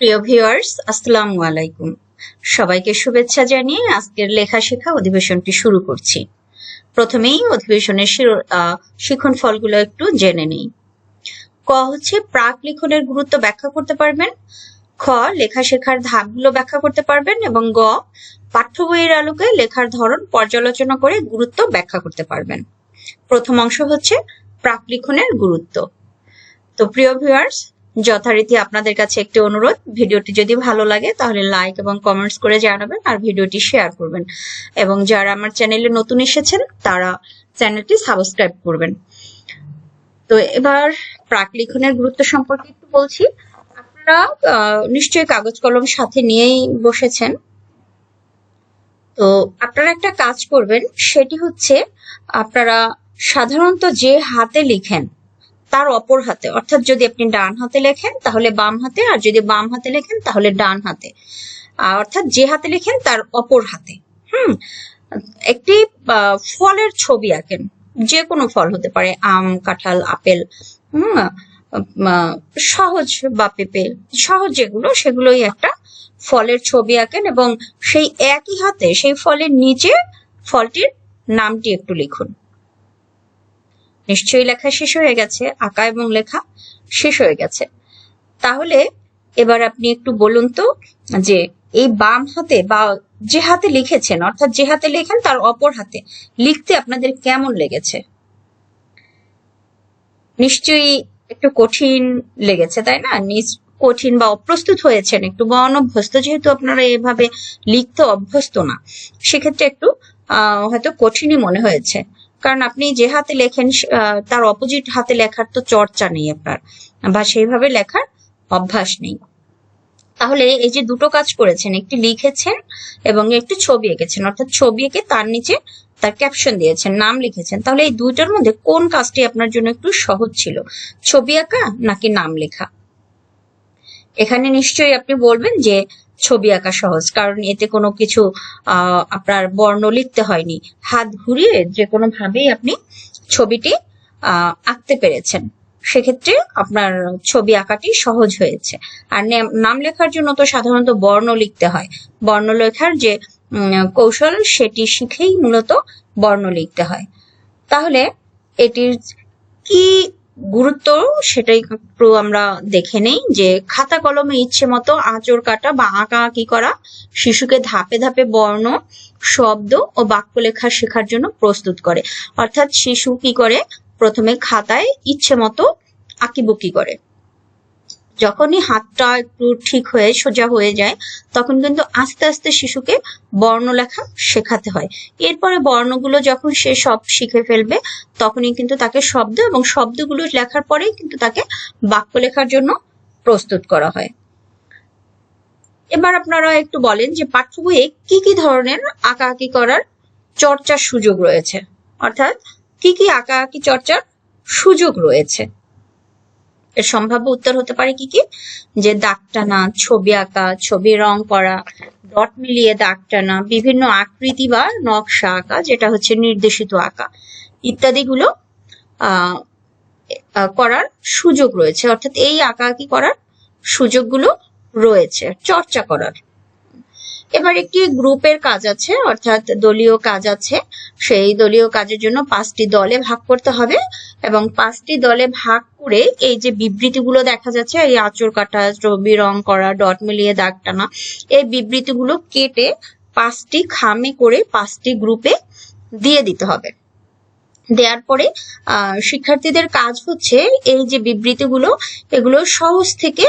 প্রিয় ভিউয়ার্স, আসসালামু আলাইকুম। সবাইকে শুভেচ্ছা জানিয়ে আজকের লেখা শেখা অধিবেশনটি শুরু করছি। প্রথমেই অধিবেশনের শিখন ফলগুলো একটু জেনে নেই। ক হচ্ছে প্রাক লিখনের গুরুত্ব ব্যাখ্যা করতে পারবেন, খ লেখা শেখার ধাপগুলো ব্যাখ্যা করতে পারবেন এবং গ পাঠ্য বইয়ের আলোকে লেখার ধরন পর্যালোচনা করে গুরুত্ব ব্যাখ্যা করতে পারবেন। প্রথম অংশ হচ্ছে প্রাক লিখনের গুরুত্ব। তো প্রিয় ভিউয়ার্স যথারীতি আপনাদের কাছে একটি অনুরোধ, ভিডিওটি যদি ভালো লাগে তাহলে লাইক এবং কমেন্টস করে জানাবেন আর ভিডিওটি শেয়ার করবেন। এবং যারা আমার চ্যানেলে নতুন এসেছেন, তারা চ্যানেলটি সাবস্ক্রাইব করবেন। তো এবার প্রাক লিখনের গুরুত্ব সম্পর্কে একটু বলছি। আপনারা নিশ্চয়ই কাগজ কলম সাথে নিয়েই বসেছেন। তো আপনারা একটা কাজ করবেন, সেটি হচ্ছে আপনারা সাধারণত যে হাতে লিখেন তার অপর হাতে। অর্থাৎ যদি আপনি ডান হাতে লেখেন, তাহলে বাম হাতে, আর যদি বাম হাতে লেখেন, তাহলে ডান হাতে। অর্থাৎ যে হাতে লেখেন, তার অপর হাতে। হুম? একটি ফলের ছবি আঁকেন। যে কোনো ফল হতে পারে, আম, কাঁঠাল, আপেল, হুম? সহজ বা পেঁপে, সহজ যেগুলো, সেগুলোই একটা ফলের ছবি আঁকেন এবং সেই একই হাতে, সেই ফলের নিচে ফলটির নামটি একটু লিখুন। নিশ্চয়ই লেখা শেষ হয়ে গেছে আঁকা এবং লেখা শেষ হয়ে গেছে। তাহলে এবার আপনি একটু বলুন তো যে এই বাম হাতে বা যে হাতে লিখেছেন অর্থাৎ যে হাতে লেখেন তার অপর হাতে লিখতে আপনাদের কেমন লেগেছে? নিশ্চয়ই একটু কঠিন লেগেছে তাই না? কঠিন বা অপ্রস্তুত হয়েছেন একটু বা অনভ্যস্ত যেহেতু আপনারা এভাবে লিখতে অভ্যস্ত না। সেক্ষেত্রে একটু আহ, হয়তো কঠিনই মনে হয়েছে। কারণ আপনি যে হাতে লেখেন তার অপোজিট হাতে লেখার তো চর্চা নেই আপনার। বা সেইভাবে লেখার অভ্যাস নেই। তাহলে এই যে দুটো কাজ করেছেন, একটি লিখেছেন এবং একটি ছবি এঁকেছেন, অর্থাৎ ছবি এঁকে তার নিচে তার ক্যাপশন দিয়েছেন, নাম লিখেছেন, তাহলে এই দুইটার মধ্যে কোন কাজটি আপনার জন্য একটু সহজ ছিল? ছবি আঁকা নাকি নাম লেখা? এখানে নিশ্চয়ই আপনি বলবেন যে ছবি আঁকা সহজ, কারণ এতে কোনো কিছু আপনার বর্ণ লিখতে হয়নি। হাত ঘুরিয়ে যে কোনো ভাবেই আপনি ছবিটি আঁকতে পেরেছেন। সেক্ষেত্রে আপনার ছবি আঁকাটি সহজ হয়েছে। আর নেম- লেখার জন্য তো সাধারণত বর্ণ লিখতে হয়। বর্ণ লেখার যে কৌশল, সেটি শিখেই মূলত বর্ণ লিখতে হয়। তাহলে এটির কি গুরুত্ব সেটাই একটু আমরা দেখে নেই যে খাতা কলমে ইচ্ছে মতো আঁচড় কাটা বা আঁকা আঁকি করা, শিশুকে ধাপে ধাপে বর্ণ, শব্দ ও বাক্য লেখা শেখার জন্য প্রস্তুত করে। অর্থাৎ শিশু কি করে? প্রথমে খাতায় ইচ্ছে মতো আঁকিবুকি করে। যখনই হাতটা একটু ঠিক হয়ে সোজা হয়ে যায়, তখন কিন্তু আস্তে আস্তে শিশুকে বর্ণ লেখা শেখাতে হয়। এরপরে বর্ণগুলো যখন সে সব শিখে ফেলবে, তখনই কিন্তু তাকে শব্দ এবং শব্দগুলো লেখার পরেই কিন্তু তাকে বাক্য লেখার জন্য প্রস্তুত করা হয়। এবার আপনারা একটু বলেন যে পাঠ্য বইয়ে কি কি ধরনের আঁকাআঁকি করার চর্চার সুযোগ রয়েছে? অর্থাৎ কি কি আঁকাআঁকি চর্চার সুযোগ রয়েছে? এর সম্ভাব্য উত্তর হতে পারে কি কি? যে দাগ টানা ছবি আঁকা ছবি রং করা ডট মিলিয়ে দাগ টানা বিভিন্ন আকৃতি বা নকশা আঁকা, যেটা হচ্ছে নির্দেশিত আঁকা, ইত্যাদিগুলো করার সুযোগ রয়েছে। অর্থাৎ এই আঁকা আঁকি করার সুযোগগুলো রয়েছে, চর্চা করার। এবার একটি গ্রুপের কাজ আছে, অর্থাৎ দলীয় কাজ আছে। সেই দলীয় কাজের জন্য পাঁচটি দলে ভাগ করতে হবে এবং পাঁচটি দলে ভাগ করে এই যে বিবৃতিগুলো দেখা যাচ্ছে, এই আঁচড় কাটা, ছবি, রং করা, ডট মিলিয়ে দাগ টানা, এই বিবৃতিগুলো কেটে পাঁচটি খামে করে পাঁচটি গ্রুপে দিয়ে দিতে হবে। দেওয়ার পরে শিক্ষার্থীদের কাজ হচ্ছে এই যে বিবৃতিগুলো, এগুলো সহজ থেকে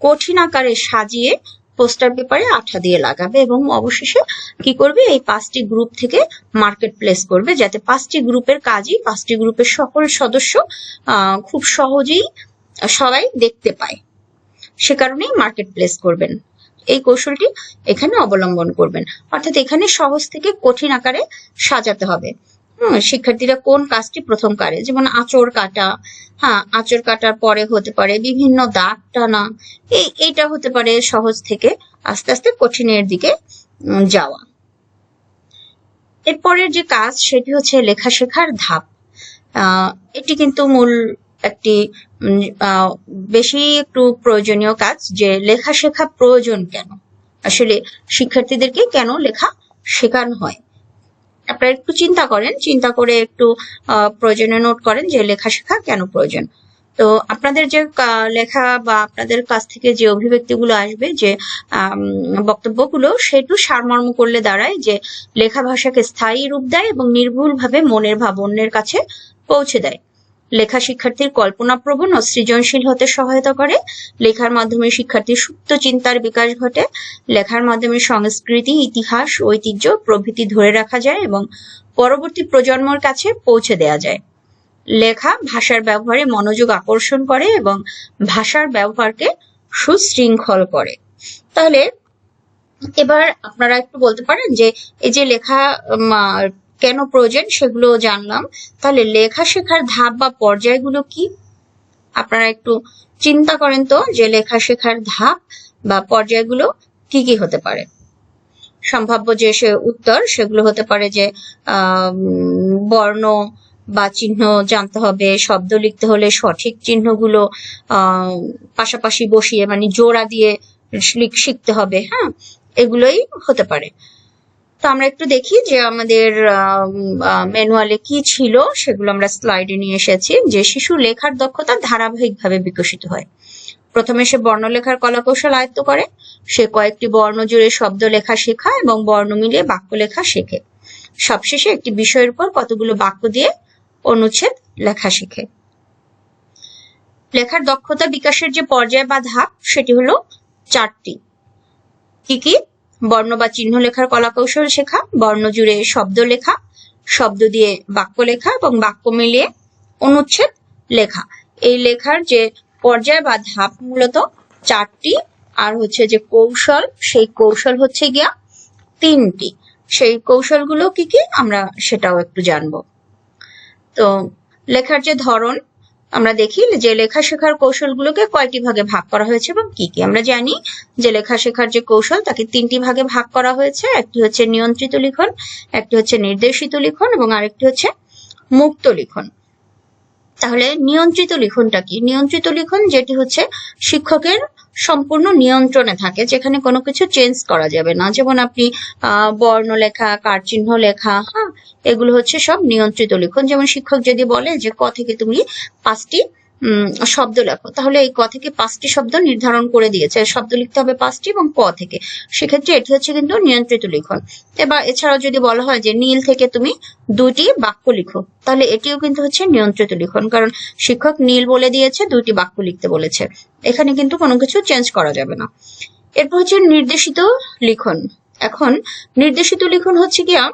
কঠিন আকারে সাজিয়ে পোস্টার পেপারে আঠা দিয়ে লাগাবে এবং অবশেষে কি করবে? এই পাঁচটি গ্রুপ থেকে মার্কেট প্লেস করবে, যাতে পাঁচটি গ্রুপের কাজই, পাঁচটি গ্রুপের সকল সদস্য খুব সহজেই সবাই দেখতে পায়। সে কারণেই মার্কেট প্লেস করবেন। এই কৌশলটি এখানে অবলম্বন করবেন। অর্থাৎ এখানে সহজ থেকে কঠিন আকারে সাজাতে হবে। শিক্ষার্থীরা কোন কাজটি প্রথম করে? যেমন আঁচড় কাটা হ্যাঁ আঁচড় কাটার পরে হতে পারে বিভিন্ন দাগ টানা, এই, এইটা হতে পারে সহজ থেকে আস্তে আস্তে কঠিনের দিকে যাওয়া। এরপরের যে কাজ, সেটি হচ্ছে লেখা শেখার ধাপ। এটি কিন্তু মূল একটি বেশি একটু প্রয়োজনীয় কাজ যে লেখা শেখা প্রয়োজন কেন? আসলে শিক্ষার্থীদেরকে কেন লেখা শেখানো হয়? আপনারা একটু চিন্তা করেন, চিন্তা করে একটু প্রয়োজনে নোট করেন যে লেখা শেখা কেন প্রয়োজন। তো আপনাদের যে লেখা বা আপনাদের কাছ থেকে যে অভিব্যক্তিগুলো আসবে যে বক্তব্যগুলো, সেটু সারমর্ম করলে দাঁড়ায় যে লেখা ভাষাকে স্থায়ী রূপ দেয় এবং নির্ভুলভাবে মনের ভাব অন্যের কাছে পৌঁছে দেয়। লেখা শিক্ষার্থীর কল্পনাপ্রবণ ও সৃজনশীল হতে সহায়তা করে। লেখার মাধ্যমে শিক্ষার্থীর সুপ্ত চিন্তার বিকাশ ঘটে। লেখার মাধ্যমে সংস্কৃতি, ইতিহাস, ঐতিহ্য, প্রভৃতি ধরে রাখা যায় এবং পরবর্তী প্রজন্মর কাছে পৌঁছে দেয়া যায়। লেখা ভাষার ব্যবহারে মনোযোগ আকর্ষণ করে এবং ভাষার ব্যবহারকে সুশৃঙ্খল করে। তাহলে এবার আপনারা একটু বলতে পারেন যে, এই যে লেখা কেন প্রয়োজন সেগুলো জানলাম। তাহলে লেখা শেখার ধাপ বা পর্যায়গুলো কি? আপনারা একটু চিন্তা করেন তো যে লেখা শেখার ধাপ বা পর্যায়গুলো কি কি হতে পারে। সম্ভাব্য যে সে উত্তর, সেগুলো হতে পারে যে বর্ণ বা চিহ্ন জানতে হবে, শব্দ লিখতে হলে সঠিক চিহ্নগুলো পাশাপাশি বসিয়ে মানে জোড়া দিয়ে শিখতে হবে হ্যাঁ? এগুলোই হতে পারে। তো আমরা একটু দেখি যে আমাদের ম্যানুয়ালে কি ছিল, সেগুলো আমরা স্লাইডে নিয়ে এসেছি, যে শিশু লেখার দক্ষতা ধারাবাহিকভাবে বিকশিত হয়। প্রথমে সে বর্ণলেখার কলাকৌশল আয়ত্ত করে, সে কয়েকটি বর্ণ জুড়ে শব্দ লেখা শেখা এবং বর্ণ মিলিয়ে বাক্য লেখা শেখে। সবশেষে একটি বিষয়ের উপর কতগুলো বাক্য দিয়ে অনুচ্ছেদ লেখা শেখে। লেখার দক্ষতা বিকাশের যে পর্যায় বা ধাপ, সেটি হলো চারটি। কি কি? বর্ণ বা চিহ্ন লেখার কলাকৌশল শেখা, বর্ণ জুড়ে শব্দ লেখা, শব্দ দিয়ে বাক্য লেখা এবং বাক্য মিলিয়ে অনুচ্ছেদ লেখা। এই লেখার যে পর্যায় বা ধাপ মূলত চারটি, আর হচ্ছে যে কৌশল, সেই কৌশল হচ্ছে গিয়া তিনটি। সেই কৌশলগুলো কি কি? আমরা সেটাও একটু জানব। তো লেখার যে ধরন আমরা দেখি যে লেখা শেখার কৌশলগুলোকে কয়টি ভাগে ভাগ করা হয়েছে এবং কি কি? আমরা জানি যে লেখা শেখার যে কৌশল, তাকে তিনটি ভাগে ভাগ করা হয়েছে। একটি হচ্ছে নিয়ন্ত্রিত লিখন, একটি হচ্ছে নির্দেশিত লিখন এবং আরেকটি হচ্ছে মুক্ত লিখন। তাহলে নিয়ন্ত্রিত লিখনটা কি? নিয়ন্ত্রিত লিখন যেটি হচ্ছে শিক্ষকের সম্পূর্ণ নিয়ন্ত্রণে থাকে, যেখানে কোনো কিছু চেঞ্জ করা যাবে না। যেমন আপনি বর্ণ লেখা কার চিহ্ন লেখা হ্যাঁ এগুলো হচ্ছে সব নিয়ন্ত্রিত লিখন। যেমন শিক্ষক যদি বলে যে, ক থেকে তুমি পাঁচটি শব্দ লেখো। তাহলে এই ক থেকে পাঁচটি শব্দ নির্ধারণ করে দিয়েছে। শব্দ লিখতে হবে পাঁচটি এবং ক থেকে। সেক্ষেত্রে এটি হচ্ছে কিন্তু নিয়ন্ত্রিত লিখন। এবার এছাড়াও যদি বলা হয় যে নীল থেকে তুমি দুইটি বাক্য লিখো, তাহলে এটিও কিন্তু হচ্ছে নিয়ন্ত্রিত লিখন। কারণ শিক্ষক নীল বলে দিয়েছে, দুটি বাক্য লিখতে বলেছে। এখানে কিন্তু কোনো কিছু চেঞ্জ করা যাবে না। এরপর হচ্ছে নির্দেশিত লিখন। এখন নির্দেশিত লিখন হচ্ছে গিয়া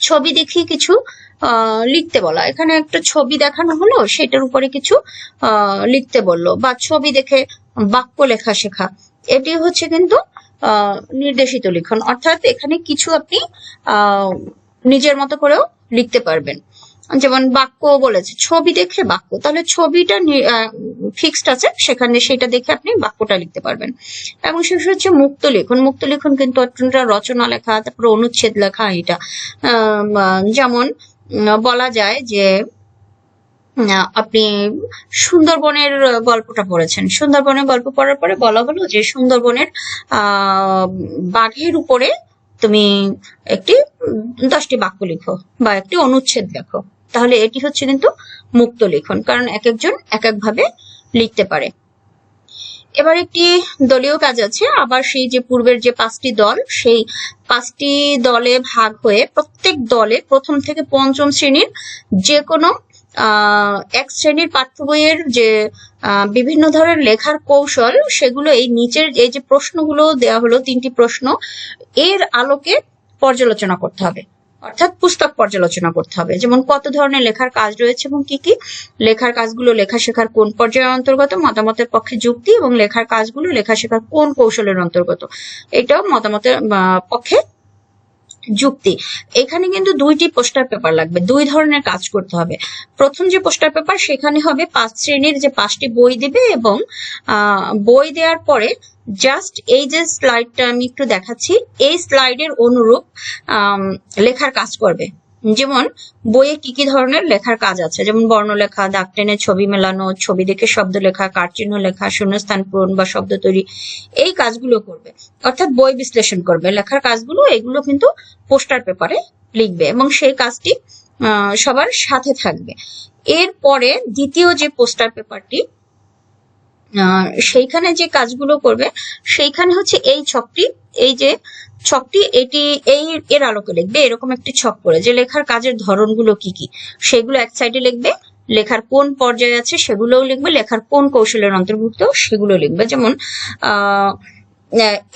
ছবি দেখিয়ে কিছু লিখতে বলা। এখানে একটা ছবি দেখানো হলো, সেটার উপরে কিছু লিখতে বলল বা ছবি দেখে বাক্য লেখা শেখা। এটি হচ্ছে কিন্তু নির্দেশিত লিখন। অর্থাৎ এখানে কিছু আপনি নিজের মতো করেও লিখতে পারবেন। যেমন বাক্য বলেছে, ছবি দেখে বাক্য। তাহলে ছবিটা ফিক্সড আছে, সেখানে সেটা দেখে আপনি বাক্যটা লিখতে পারবেন। এবং শেষ হচ্ছে মুক্ত লিখন। মুক্ত লিখন কিন্তু রচনা লেখা, তারপরে অনুচ্ছেদ লেখা এটা। যেমন বলা যায় যে আপনি সুন্দরবনের গল্পটা পড়েছেন। সুন্দরবনের গল্প পড়ার পরে বলা হলো যে, সুন্দরবনের বাঘের উপরে তুমি একটি দশটি বাক্য লিখো বা একটি অনুচ্ছেদ লেখো। তাহলে এটি হচ্ছে কিন্তু মুক্ত লিখন, কারণ এক একজন এক এক ভাবে লিখতে পারে। এবার একটি দলীয় কাজ আছে। আবার সেই যে পূর্বের যে পাঁচটি দল, সেই পাঁচটি দলে ভাগ হয়ে প্রত্যেক দলে প্রথম থেকে পঞ্চম শ্রেণির যে কোনো এক শ্রেণির পাঠ্য বইয়ের যে বিভিন্ন ধরনের লেখার কৌশল, সেগুলো এই নিচের এই যে প্রশ্নগুলো দেওয়া হলো, তিনটি প্রশ্ন, এর আলোকে পর্যালোচনা করতে হবে। অর্থাৎ পুস্তক পর্যালোচনা করতে হবে। যেমন কত ধরনের লেখার কাজ রয়েছে এবং কি কি? লেখার কাজগুলো লেখা শেখার কোন পর্যায়ের অন্তর্গত? মতামতের পক্ষে যুক্তি এবং লেখার কাজগুলো লেখা শেখার কোন কৌশলের অন্তর্গত? এটাও মতামতের পক্ষে যুক্তি। এখানে কিন্তু দুইটি পোস্টার পেপার লাগবে, দুই ধরনের কাজ করতে হবে। প্রথম যে পোস্টার পেপার, সেখানে হবে পাঁচ শ্রেণির যে পাঁচটি বই দেবে এবং বই দেওয়ার পরে জাস্ট এই যে স্লাইডটা আমি একটু দেখাচ্ছি, এই স্লাইডের অনুরূপ লেখার কাজ করবে। যেমন বইয়ে কি কি ধরনের লেখার কাজ আছে? যেমন বর্ণলেখা, দাগ টেনে ছবি মেলানো, ছবি দেখে শব্দ লেখা, কারচিহ্ন লেখা, শূন্যস্থান পূরণ বা শব্দ তৈরি, এই কাজগুলো করবে। অর্থাৎ বই বিশ্লেষণ করবে। লেখার কাজগুলো, এগুলো কিন্তু পোস্টার পেপারে লিখবে এবং সেই কাজটি সবার সাথে থাকবে। এরপরে দ্বিতীয় যে পোস্টার পেপারটি সেইখানে যে কাজগুলো করবে, সেইখানে হচ্ছে এই ছকটি, এই যে ছকটি এটি এই এর আলোকে লিখবে, এরকম একটি ছক করে যে লেখার কাজের ধরনগুলো কি কি। সেগুলো এক সাইডে লিখবে, লেখার কোন পর্যায়ে আছে সেগুলোও লিখবে, লেখার কোন কৌশলের অন্তর্ভুক্ত সেগুলো লিখবে। যেমন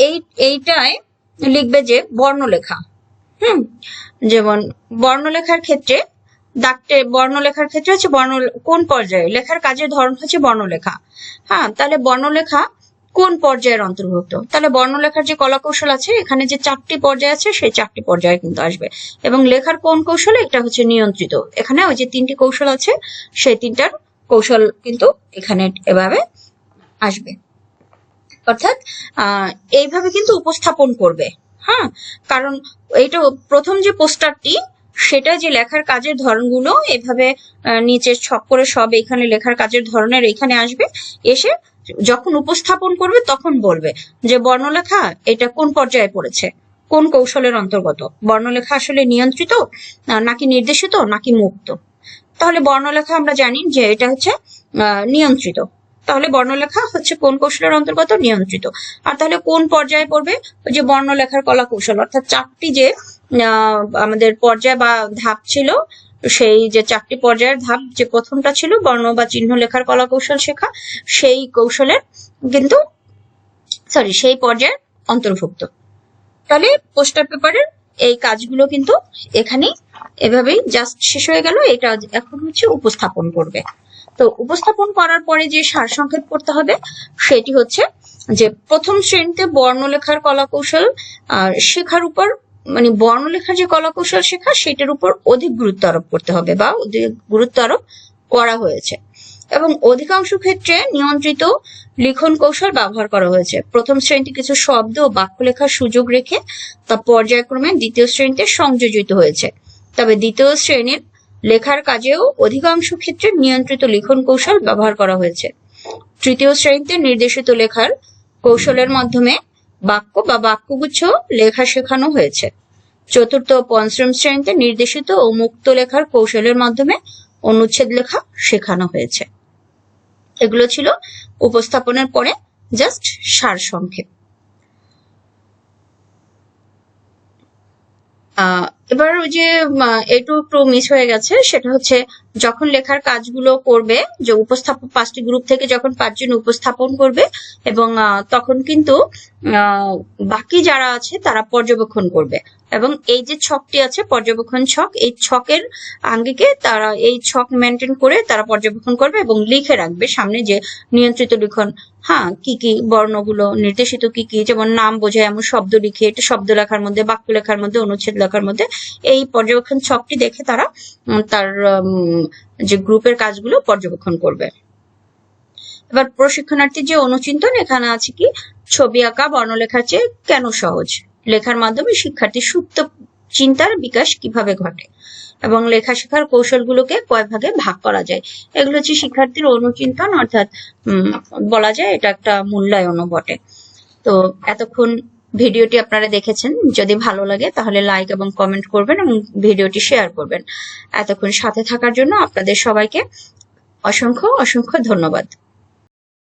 এই, এইটায় লিখবে যে বর্ণলেখা, হুম? যেমন, বর্ণলেখার ক্ষেত্রে দাগটে, বর্ণলেখার ক্ষেত্রে হচ্ছে বর্ণ কোন পর্যায়ে? লেখার কাজের ধরন হচ্ছে বর্ণলেখা। হ্যাঁ তাহলে বর্ণলেখা কোন পর্যায়ের অন্তর্ভুক্ত? তাহলে বর্ণলেখার যে কলা কৌশল আছে এখানে যে চারটি পর্যায় আছে সেই চারটি পর্যায়ে কিন্তু আসবে। এবং লেখার কোন কৌশল? এটা হচ্ছে নিয়ন্ত্রিত। এখানে ওই যে তিনটি কৌশল আছে সেই তিনটার কৌশল কিন্তু এখানে এভাবে আসবে। অর্থাৎ আহ, এইভাবে কিন্তু উপস্থাপন করবে। হ্যাঁ? কারণ এইটা প্রথম যে পোস্টারটি সেটা যে লেখার কাজের ধরনগুলো এভাবে নিচে ছক করে সব এখানে লেখার কাজের ধরনের এখানে আসবে। এসে যখন উপস্থাপন করবে তখন বলবে যে বর্ণলেখা এটা কোন পর্যায়ে পড়েছে? কোন কৌশলের অন্তর্গত? বর্ণলেখা আসলে নিয়ন্ত্রিত নাকি নির্দেশিত, নাকি মুক্ত? তাহলে বর্ণলেখা আমরা জানি যে এটা হচ্ছে নিয়ন্ত্রিত। তাহলে বর্ণলেখা হচ্ছে কোন কৌশলের অন্তর্গত? নিয়ন্ত্রিত। আর তাহলে কোন পর্যায়ে পড়বে? যে বর্ণলেখার কলা কৌশল অর্থাৎ চারটি যে আমাদের পর্যায় বা ধাপ ছিল সেই যে চারটি পর্যায়ের ধাপ যে প্রথমটা ছিল বর্ণ বা চিহ্ন লেখার কলা কৌশল শেখা, সেই কৌশলের কিন্তু সরি সেই পর্যায়ের অন্তর্ভুক্ত। তাহলে পোস্টার পেপারের এই কাজগুলো কিন্তু এখানেই এভাবেই জাস্ট শেষ হয়ে গেল, এটা এখন হচ্ছে উপস্থাপন করবে। তো উপস্থাপন করার পরে যে সারসংক্ষেপ করতে হবে, সেটি হচ্ছে যে প্রথম শ্রেণীতে বর্ণলেখার কলা কৌশল শেখার উপর মানে বর্ণলেখার যে কলা কৌশল শেখা, সেটার উপর অধিক গুরুত্ব আরোপ করতে হবে বা অধিক গুরুত্ব আরোপ করা হয়েছে। এবং অধিকাংশ ক্ষেত্রে নিয়ন্ত্রিত লিখন কৌশল ব্যবহার করা হয়েছে। প্রথম শ্রেণীতে কিছু শব্দ ও বাক্য লেখার সুযোগ রেখে তা পর্যায়ক্রমে দ্বিতীয় শ্রেণীতে সংযোজিত হয়েছে। তবে দ্বিতীয় শ্রেণির লেখার কাজেও অধিকাংশ ক্ষেত্রে নিয়ন্ত্রিত লিখন কৌশল ব্যবহার করা হয়েছে। তৃতীয় শ্রেণীতে নির্দেশিত লেখার কৌশলের মাধ্যমে বাক্য বা বাক্যগুচ্ছ লেখা শেখানো হয়েছে। চতুর্থ পঞ্চম শ্রেণীতে নির্দেশিত ও মুক্ত লেখার কৌশলের মাধ্যমে অনুচ্ছেদ লেখা শেখানো হয়েছে। এগুলো ছিল উপস্থাপনের পরে জাস্ট সার সংক্ষেপ। এবার ওই যে আহ, একটু মিস হয়ে গেছে সেটা হচ্ছে যখন লেখার কাজগুলো করবে যে উপস্থাপন পাঁচটি গ্রুপ থেকে যখন পাঁচজন উপস্থাপন করবে এবং তখন কিন্তু বাকি যারা আছে তারা পর্যবেক্ষণ করবে। এবং এই যে ছকটি আছে পর্যবেক্ষণ ছক এই ছকের আঙ্গিকে তারা এই ছক মেনটেন করে তারা পর্যবেক্ষণ করবে এবং লিখে রাখবে সামনে যে নিয়ন্ত্রিত লিখন। হ্যাঁ কি কি বর্ণগুলো নির্দেশিত কি কি যেমন নাম বোঝায় এমন শব্দ লিখে এটা শব্দ লেখার মধ্যে বাক্য লেখার মধ্যে অনুচ্ছেদ লেখার মধ্যে এই পর্যবেক্ষণ ছকটি দেখে তারা তার যে গ্রুপের কাজগুলো পর্যবেক্ষণ করবে। এবার প্রশিক্ষণার্থীর যে অনুচিন্তন, এখানে আছে কি? ছবি আঁকা, বর্ণলেখার চেয়ে কেন সহজ? লেখার মাধ্যমে শিক্ষার্থীর সুপ্ত চিন্তার বিকাশ কীভাবে ঘটে? এবং লেখা শেখার কৌশলগুলোকে কয় ভাগে ভাগ করা যায়? এগুলো হচ্ছে শিক্ষার্থীর অনুচিন্তন, অর্থাৎ বলা যায় এটা একটা মূল্যায়নও বটে। তো এতক্ষণ ভিডিওটি আপনারা দেখেছেন। যদি ভালো লাগে তাহলে লাইক এবং কমেন্ট করবেন এবং ভিডিওটি শেয়ার করবেন। এতক্ষণ সাথে থাকার জন্য আপনাদের সবাইকে অসংখ্য অসংখ্য ধন্যবাদ।